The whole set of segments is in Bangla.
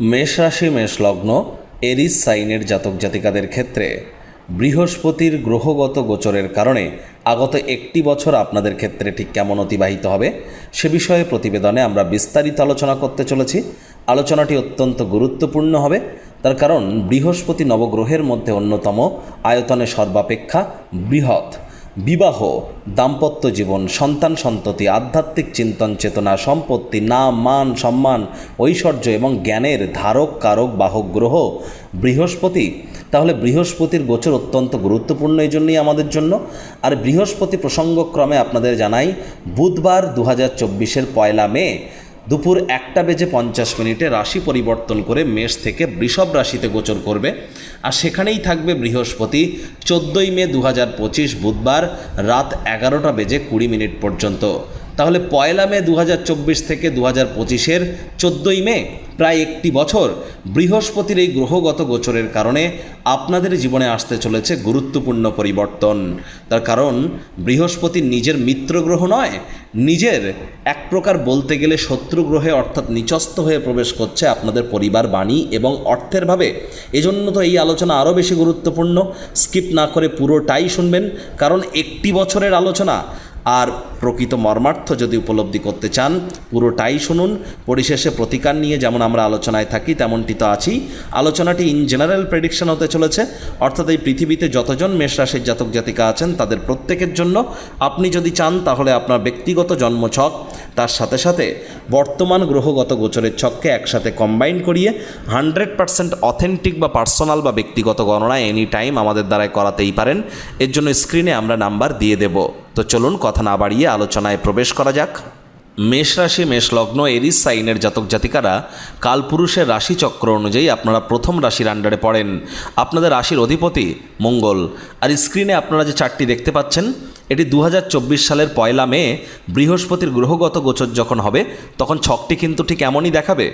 মেষ রাশি, মেষ লগ্ন, এরিস সাইনের জাতক জাতিকাদের ক্ষেত্রে। বৃহস্পতির গ্রহগত গোচরের কারণে আগত একটি বছর আপনাদের ক্ষেত্রে ঠিক কেমন অতিবাহিত হবে সে বিষয়ে প্রতিবেদনে আমরা বিস্তারিত আলোচনা করতে চলেছি। আলোচনাটি অত্যন্ত গুরুত্বপূর্ণ হবে। তার কারণ বৃহস্পতি নবগ্রহের মধ্যে অন্যতম আয়তনে সর্বাপেক্ষা বৃহৎ। বিবাহ, দাম্পত্য জীবন, সন্তান সন্ততি, আধ্যাত্মিক চিন্তন চেতনা, সম্পত্তি, নাম, মান, সম্মান, ঐশ্বর্য এবং জ্ঞানের ধারক, কারক, বাহক, গ্রহ। বৃহস্পতি, তাহলে বৃহস্পতির গোচর অত্যন্ত গুরুত্বপূর্ণ এই জন্যই আমাদের জন্য। আর বৃহস্পতি প্রসঙ্গক্রমে আপনাদের জানাই, বুধবার দু হাজার চব্বিশের পয়লা মে দুপুর একটা বেজে পঞ্চাশ মিনিটে রাশি পরিবর্তন করে মেষ থেকে বৃষভ রাশিতে গোচর করবে। আর সেখানেই থাকবে বৃহস্পতি। চোদ্দোই মে দু পঁচিশ বুধবার রাত এগারোটা বেজে কুড়ি মিনিট পর্যন্ত। তাহলে পয়লা মে দু হাজার চব্বিশ থেকে দু হাজার পঁচিশের চোদ্দোই মে প্রায় একটি বছর বৃহস্পতির এই গ্রহগত গোচরের কারণে আপনাদের জীবনে আসতে চলেছে গুরুত্বপূর্ণ পরিবর্তন। তার কারণ, বৃহস্পতি নিজের মিত্র গ্রহ নয় নিজের এক প্রকার বলতে গেলে শত্রুগ্রহে অর্থাৎ নিচস্ত হয়ে প্রবেশ করছে আপনাদের পরিবার, বাণী এবং অর্থের ভাবে। এজন্য তো এই আলোচনা আরও বেশি গুরুত্বপূর্ণ। স্কিপ না করে পুরোটাই শুনবেন, কারণ একটি বছরের আলোচনা আর প্রকৃত মর্মার্থ যদি উপলব্ধি করতে চান, পুরোটাই শুনুন। পরিশেষে প্রতিকার নিয়ে যেমন আমরা আলোচনায় থাকি, তেমনটি তো আছি আলোচনাটি ইন জেনারেল প্রেডিকশন হতে চলেছে। অর্থাৎ এই পৃথিবীতে যতজন মেষরাশির জাতক জাতিকা আছেন, তাদের প্রত্যেকের জন্য। আপনি যদি চান, তাহলে আপনার ব্যক্তিগত জন্মছক তার সাথে সাথে বর্তমান গ্রহগত গোচরের ছককে একসাথে কম্বাইন করিয়ে হান্ড্রেড পার্সেন্ট অথেন্টিক বা পার্সোনাল বা ব্যক্তিগত গণনা এনি টাইম আমাদের দ্বারাই করাতেই পারেন। এর জন্য স্ক্রিনে আমরা নাম্বার দিয়ে দেব। তো চলুন কথা না বাড়িয়ে আলোচনায় প্রবেশ করা যাক। মেষ রাশি, মেষ লগ্ন এরিস সাইনের জাতক জাতিকারা কালপুরুষের রাশিচক্র অনুযায়ী আপনারা প্রথম রাশির আন্ডারে পড়েন। আপনাদের রাশির অধিপতি মঙ্গল। আর স্ক্রিনে আপনারা যে চারটি দেখতে পাচ্ছেন এটি দু হাজার চব্বিশ সালের পয়লা মে, বৃহস্পতির গ্রহগত গোচর যখন হবে, তখন ছকটি কিন্তু ঠিক এমনই দেখাবে।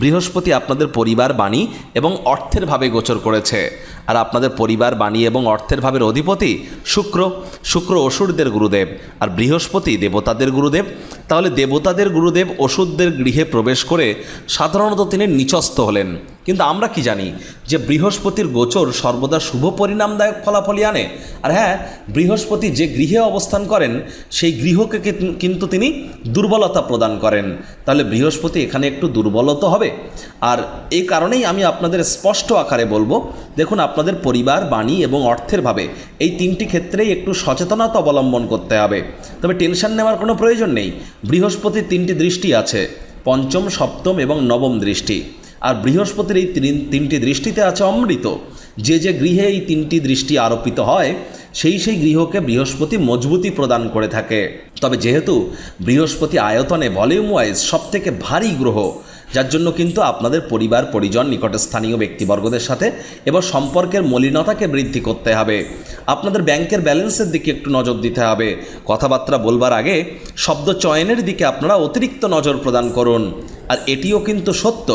বৃহস্পতি আপনাদের পরিবার বাণী এবং অর্থের ভাবে গোচর করেছে। আর আপনাদের পরিবার, বাণী এবং অর্থের ভাবের অধিপতি শুক্র। শুক্র অসুরদের গুরুদেব আর বৃহস্পতি দেবতাদের গুরুদেব। তাহলে দেবতাদের গুরুদেব অসুরদের গৃহে প্রবেশ করে সাধারণত তিনি নিচস্ত হলেন। কিন্তু আমরা কি জানি যে বৃহস্পতির গোচর সর্বদা শুভ পরিণামদায়ক ফলাফলই আনে। আর হ্যাঁ বৃহস্পতি যে গৃহে অবস্থান করেন, সেই গৃহকে কিন্তু তিনি দুর্বলতা প্রদান করেন। তাহলে বৃহস্পতি এখানে একটু দুর্বলতা হবে। আর এই কারণেই আমি আপনাদের স্পষ্ট আকারে বলব, দেখুন আপনাদের পরিবার, বাণী এবং অর্থের ভাবে এই তিনটি ক্ষেত্রেই একটু সচেতনতা অবলম্বন করতে হবে। তবে টেনশন নেওয়ার কোনো প্রয়োজন নেই। বৃহস্পতির তিনটি দৃষ্টি আছে, পঞ্চম, সপ্তম এবং নবম দৃষ্টি। আর বৃহস্পতির এই তিন- তিনটি দৃষ্টিতে আছে অমৃত। যে যে গৃহে এই তিনটি দৃষ্টি আরোপিত হয়, সেই সেই গৃহকে বৃহস্পতি মজবুতি প্রদান করে থাকে। তবে যেহেতু বৃহস্পতি আয়তনে ভলিউম ওয়াইজ সব থেকে ভারী গ্রহ যার জন্য কিন্তু আপনাদের পরিবার, পরিজন নিকটে স্থানীয় ব্যক্তিবর্গদের সাথে এবার সম্পর্কের মলিনতাকে বৃদ্ধি করতে হবে। আপনাদের ব্যাংকের ব্যালেন্সের দিকে একটু নজর দিতে হবে। কথাবার্তা বলবার আগে শব্দ চয়নের দিকে আপনারা অতিরিক্ত নজর প্রদান করুন। আর এটিও কিন্তু সত্য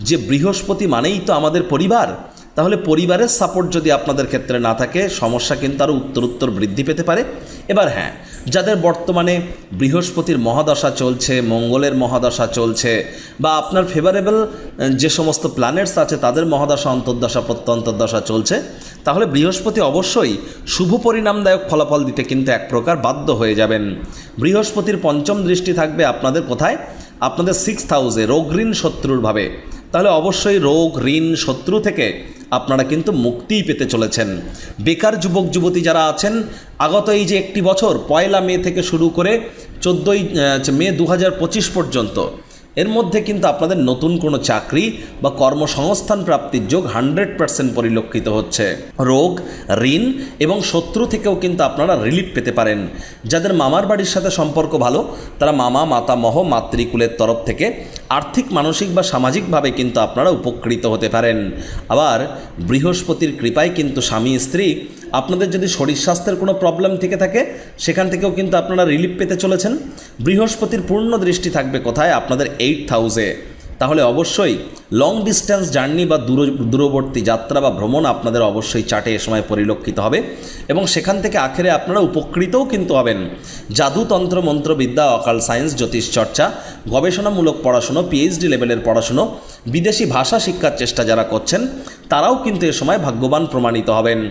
যে বৃহস্পতি মানেই তো আমাদের পরিবার। তাহলে পরিবারের সাপোর্ট যদি আপনাদের ক্ষেত্রে না থাকে, সমস্যা কিন্তু আরও উত্তর উত্তর বৃদ্ধি পেতে পারে। এবার হ্যাঁ যাদের বর্তমানে বৃহস্পতির মহাদশা চলছে, মঙ্গলের মহাদশা চলছে, বা আপনার ফেভারেবল যে সমস্ত প্ল্যানেটস আছে, তাদের মহাদশা, অন্তর্দশা, প্রত্যন্তর্দশা চলছে, তাহলে বৃহস্পতি অবশ্যই শুভ পরিণামদায়ক ফলাফল দিতে কিন্তু এক প্রকার বাধ্য হয়ে যাবেন। বৃহস্পতির পঞ্চম দৃষ্টি থাকবে আপনাদের কোথায়? আপনাদের সিক্স হাউসে রোগ ঋণ শত্রুর ভাবে। তাহলে অবশ্যই রোগ ঋণ শত্রু থেকে আপনারা কিন্তু মুক্তিই পেতে চলেছেন। বেকার যুবক, যুবতী যারা আছেন, আগত এই যে একটি বছর, পয়লা মে থেকে শুরু করে চোদ্দোই মে দু হাজার পঁচিশ পর্যন্ত। এর মধ্যে কিন্তু আপনাদের নতুন কোনো চাকরি বা কর্মসংস্থান প্রাপ্তির যোগ হান্ড্রেড পার্সেন্ট পরিলক্ষিত হচ্ছে। রোগ, ঋণ এবং শত্রু থেকেও কিন্তু আপনারা রিলিফ পেতে পারেন। যাদের মামার বাড়ির সাথে সম্পর্ক ভালো, তারা মামা, মাতামহ, মাতৃকুলের তরফ থেকে আর্থিক, মানসিক বা সামাজিকভাবে কিন্তু আপনারা উপকৃত হতে পারেন। আবার বৃহস্পতির কৃপায় কিন্তু স্বামী, স্ত্রী আপনাদের যদি শরীর স্বাস্থ্যের কোনো প্রবলেম থেকে থাকে, সেখান থেকেও কিন্তু আপনারা রিলিফ পেতে চলেছেন। বৃহস্পতির পূর্ণ দৃষ্টি থাকবে কোথায়? আপনাদের এইট হাউসে তাহলে অবশ্যই লং ডিস্টেন্স জার্নি বা দূর, দূরবর্তী যাত্রা বা ভ্রমণ আপনাদের অবশ্যই চাটে এ সময় পরিলক্ষিত হবে এবং সেখান থেকে আখেরে আপনারা উপকৃতও কিন্তু হবেন। জাদুতন্ত্র মন্ত্রবিদ্যা অকাল সায়েন্স জ্যোতিষ চর্চা, গবেষণামূলক পড়াশুনো পিএইচডি লেভেলের পড়াশুনো, বিদেশি ভাষা শিক্ষার চেষ্টা যারা করছেন, তারাও কিন্তু এ সময় ভাগ্যবান প্রমাণিত হবেন।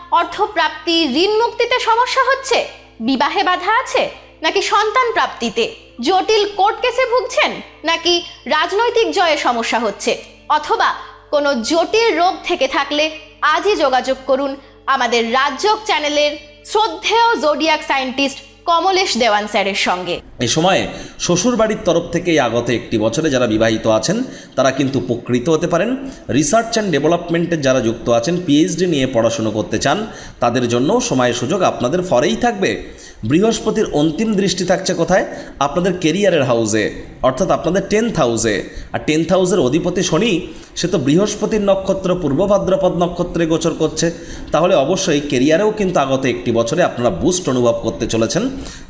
অর্থপ্রাপ্তি ঋণ মুক্তিতে সমস্যা হচ্ছে? বিবাহে বাধা আছে? নাকি সন্তান প্রাপ্তিতে? জটিল কোর্ট কেসে ভুগছেন? নাকি রাজনৈতিক জয়ে সমস্যা হচ্ছে? অথবা কোনো জটিল রোগ থেকে থাকলে আজই যোগাযোগ করুন আমাদের রাজ্যক চ্যানেলের শ্রদ্ধেয় জোডিয়াক সায়েন্টিস্ট কমলেশ দেওয়ান স্যারের সঙ্গে। এই সময়ে শ্বশুর বাড়ির তরফ থেকে আগত একটি বছরে যারা বিবাহিত আছেন, তারা কিন্তু উপকৃত হতে পারেন। রিসার্চ অ্যান্ড ডেভেলপমেন্টে যারা যুক্ত আছেন, পিএইচডি নিয়ে পড়াশুনো করতে চান, তাদের জন্য সময় সুযোগ আপনাদের ফরেই থাকবে। বৃহস্পতির অন্তিম দৃষ্টি থাকছে কোথায়? আপনাদের কেরিয়ারের হাউসে, অর্থাৎ আপনাদের টেন্থ হাউসে। আর টেন্থ হাউসের অধিপতি শনি, সে তো বৃহস্পতির নক্ষত্র, পূর্ব ভাদ্রপদ নক্ষত্রে গোচর করছে। তাহলে অবশ্যই কেরিয়ারেও কিন্তু আগত একটি বছরে আপনারা বুস্ট অনুভব করতে চলেছেন।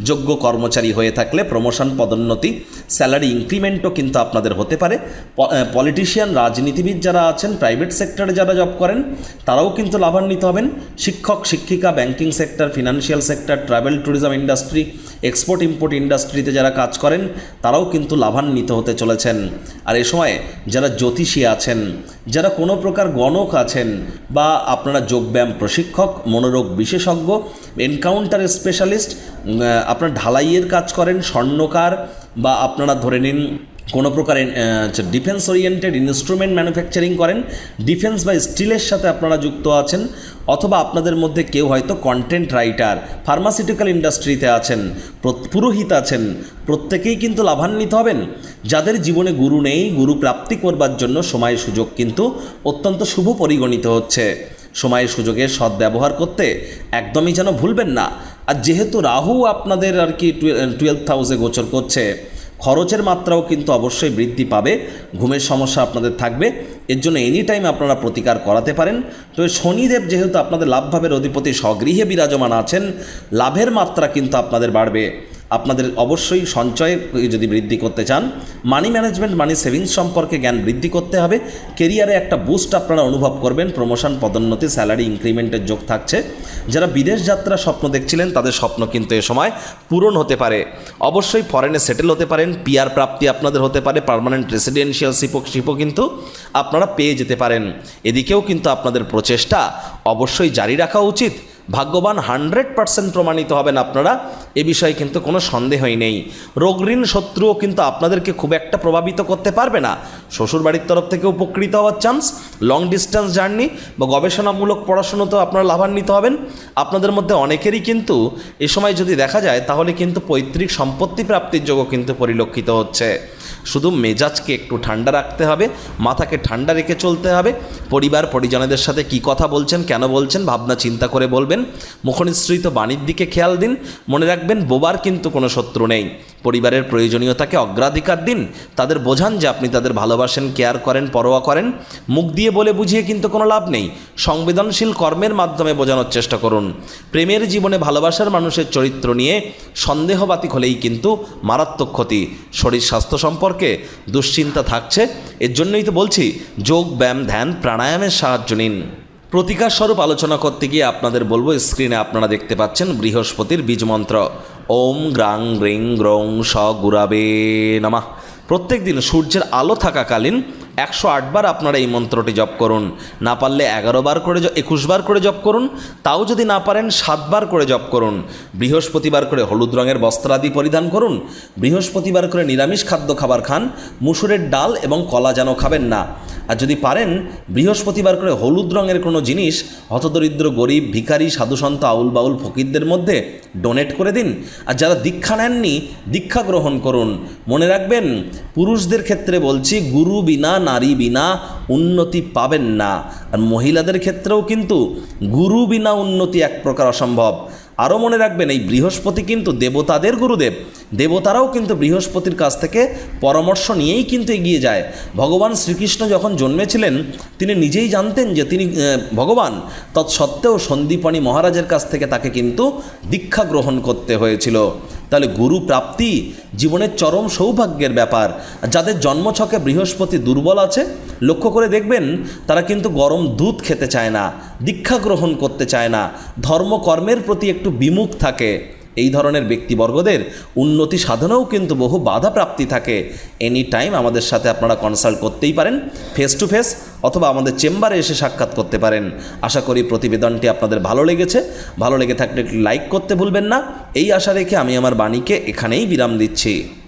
যোগ্য কর্মচারী হয়ে থাকলে প্রমোশন পদোন্নতি স্যালারি ইনক্রিমেন্টও কিন্তু আপনাদের হতে পারে। পলিটিশিয়ান রাজনীতিবিদ যারা আছেন প্রাইভেট সেক্টরে যারা জব করেন, তারাও কিন্তু লাভান্বিত হবেন। শিক্ষক, শিক্ষিকা banking sector financial sector travel tourism industry export import ইন্ডাস্ট্রিতে যারা কাজ করেন, তারাও কিন্তু লাভান্বিত হতে চলেছেন। আর এ সময় যারা জ্যোতিষী আছেন, যারা কোনো প্রকার গণক আছেন, বা আপনারা যোগব্যায়াম প্রশিক্ষক, মনোরোগ বিশেষজ্ঞ, এনকাউন্টার স্পেশালিস্ট আপনার ঢালাইয়ের কাজ করেন, স্বর্ণকার, বা আপনারা ধরে নিন কোনো প্রকার ডিফেন্স ওরিয়েন্টেড ইনস্ট্রুমেন্ট ম্যানুফ্যাকচারিং করেন ডিফেন্স বা স্টিলের সাথে আপনারা যুক্ত আছেন, অথবা আপনাদের মধ্যে কেউ হয়তো কন্টেন্ট রাইটার ফার্মাসিউটিক্যাল ইন্ডাস্ট্রিতে আছেন পুরোহিত আছেন, প্রত্যেকেই কিন্তু লাভান্বিত হবেন। যাদের জীবনে গুরু নেই, গুরু প্রাপ্তি করবার জন্য সময় সুযোগ কিন্তু অত্যন্ত শুভ পরিগণিত হচ্ছে। সময়ের সুযোগের সদ্ব্যবহার করতে একদমই যেন ভুলবেন না। আর যেহেতু রাহু আপনাদের আর কি টুয়েলভ হাউসে গোচর করছে খরচের মাত্রাও কিন্তু অবশ্যই বৃদ্ধি পাবে। ঘুমের সমস্যা আপনাদের থাকবে। এর জন্য এনি টাইম আপনারা প্রতিকার করাতে পারেন। তবে শনিদেব যেহেতু আপনাদের লাভভাবের অধিপতি স্বগৃহে বিরাজমান আছেন, লাভের মাত্রা কিন্তু আপনাদের বাড়বে। আপনাদের অবশ্যই সঞ্চয় যদি বৃদ্ধি করতে চান মানি ম্যানেজমেন্ট মানি সেভিংস সম্পর্কে জ্ঞান বৃদ্ধি করতে হবে। কেরিয়ারে একটা বুস্ট আপনারা অনুভব করবেন প্রমোশন পদোন্নতি স্যালারি ইনক্রিমেন্টের যোগ থাকছে। যারা বিদেশ যাত্রার স্বপ্ন দেখছিলেন, তাদের স্বপ্ন কিন্তু এ সময় পূরণ হতে পারে। অবশ্যই ফরেনে সেটেল হতে পারেন পিয়ার প্রাপ্তি আপনাদের হতে পারে পার্মানেন্ট রেসিডেন্সিয়াল শিপও শিপও কিন্তু আপনারা পেয়ে যেতে পারেন। এদিকেও কিন্তু আপনাদের প্রচেষ্টা অবশ্যই জারি রাখা উচিত। ভাগ্যবান হান্ড্রেড পার্সেন্ট প্রমাণিত হবেন আপনারা। এ বিষয়ে কিন্তু কোনো সন্দেহই নেই। রোগ ঋণ শত্রুও কিন্তু আপনাদেরকে খুব একটা প্রভাবিত করতে পারবে না। শ্বশুরবাড়ির তরফ থেকে উপকৃত হওয়ার চান্স লং ডিস্টেন্স জার্নি বা গবেষণামূলক পড়াশুনোতেও আপনারা লাভান্বিত হবেন। আপনাদের মধ্যে অনেকেরই কিন্তু এ সময় যদি দেখা যায়, তাহলে কিন্তু পৈতৃক সম্পত্তি প্রাপ্তির যোগও কিন্তু পরিলক্ষিত হচ্ছে। শুধু মেজাজকে একটু ঠান্ডা রাখতে হবে, মাথাকে ঠান্ডা রেখে চলতে হবে। পরিবার, পরিজনেদের সাথে কি কথা বলছেন, কেন বলছেন, ভাবনা চিন্তা করে বলবেন। মুখনিসৃত বাণীর দিকে খেয়াল দিন। মনে রাখবেন, বোবার কিন্তু কোনো শত্রু নেই। পরিবারের প্রয়োজনীয়তাকে অগ্রাধিকার দিন, তাদের বোঝান যে আপনি তাদের ভালোবাসেন কেয়ার করেন, পরোয়া করেন। মুখ দিয়ে বলে বুঝিয়ে কিন্তু কোনো লাভ নেই। সংবেদনশীল কর্মের মাধ্যমে বোঝানোর চেষ্টা করুন। প্রেমের জীবনে ভালোবাসার মানুষের চরিত্র নিয়ে সন্দেহবাতিক হলেই কিন্তু মারাত্মক ক্ষতি। শরীর স্বাস্থ্য সম্পর্কে দুশ্চিন্তা থাকছে। এর জন্যই তো বলছি, যোগ, ব্যায়াম, ধ্যান, প্রাণায়ামের সাহায্য নিন। প্রতিকার স্বরূপ আলোচনা করতে গিয়ে আপনাদের বলব স্ক্রিনে আপনারা দেখতে পাচ্ছেন বৃহস্পতির বীজ মন্ত্র ওম গ্রাং গ্রিং গ্রং স গুরাবে নামা। প্রত্যেক দিন সূর্যের আলো থাকাকালীন একশো আটবার আপনারা এই মন্ত্রটি জপ করুন। না পারলে এগারো বার করে একুশ বার করে জপ করুন। তাও যদি না পারেন সাতবার করে জপ করুন। বৃহস্পতিবার করে হলুদ রঙের বস্ত্রাদি পরিধান করুন। বৃহস্পতিবার করে নিরামিষ খাদ্য খাবার খান। মুসুরের ডাল এবং কলা যেন খাবেন না। আর যদি পারেন, বৃহস্পতিবার করে হলুদ রঙের কোনো জিনিস, হতদরিদ্র, গরিব, ভিখারি, সাধুসন্ত আউল বাউল ফকিরদের মধ্যে ডোনেট করে দিন। আর যারা দীক্ষা নেননি, দীক্ষা গ্রহণ করুন। মনে রাখবেন, পুরুষদের ক্ষেত্রে বলছি, গুরু বিনা নারী বিনা উন্নতি পাবেন না। আর মহিলাদের ক্ষেত্রেও কিন্তু গুরু বিনা উন্নতি এক প্রকার অসম্ভব। আরও মনে রাখবেন, এই বৃহস্পতি কিন্তু দেবতাদের গুরুদেব। দেবতারাও কিন্তু বৃহস্পতির কাছ থেকে পরামর্শ নিয়েই কিন্তু এগিয়ে যায়। ভগবান শ্রীকৃষ্ণ যখন জন্মেছিলেন, তিনি নিজেই জানতেন যে তিনি ভগবান। তৎসত্ত্বেও সন্দীপনী মহারাজের কাছ থেকে তাকে কিন্তু দীক্ষা গ্রহণ করতে হয়েছিল। তাহলে গুরু প্রাপ্তি জীবনের চরম সৌভাগ্যের ব্যাপার। যাদের জন্মছকে বৃহস্পতি দুর্বল আছে, লক্ষ্য করে দেখবেন তারা কিন্তু গরম দুধ খেতে চায় না, দীক্ষা গ্রহণ করতে চায় না, ধর্মকর্মের প্রতি একটু বিমুখ থাকে। এই ধরনের ব্যক্তিবর্গদের উন্নতি সাধনেও কিন্তু বহু বাধা প্রাপ্তি থাকে। এনি টাইম আমাদের সাথে আপনারা কনসাল্ট করতেই পারেন, ফেস টু ফেস অথবা আমাদের চেম্বারে এসে সাক্ষাৎ করতে পারেন। আশা করি প্রতিবেদনটি আপনাদের ভালো লেগেছে। ভালো লেগে থাকলে লাইক করতে ভুলবেন না। এই আশা রেখে আমি আমার বাণীকে এখানেই বিরাম দিচ্ছি।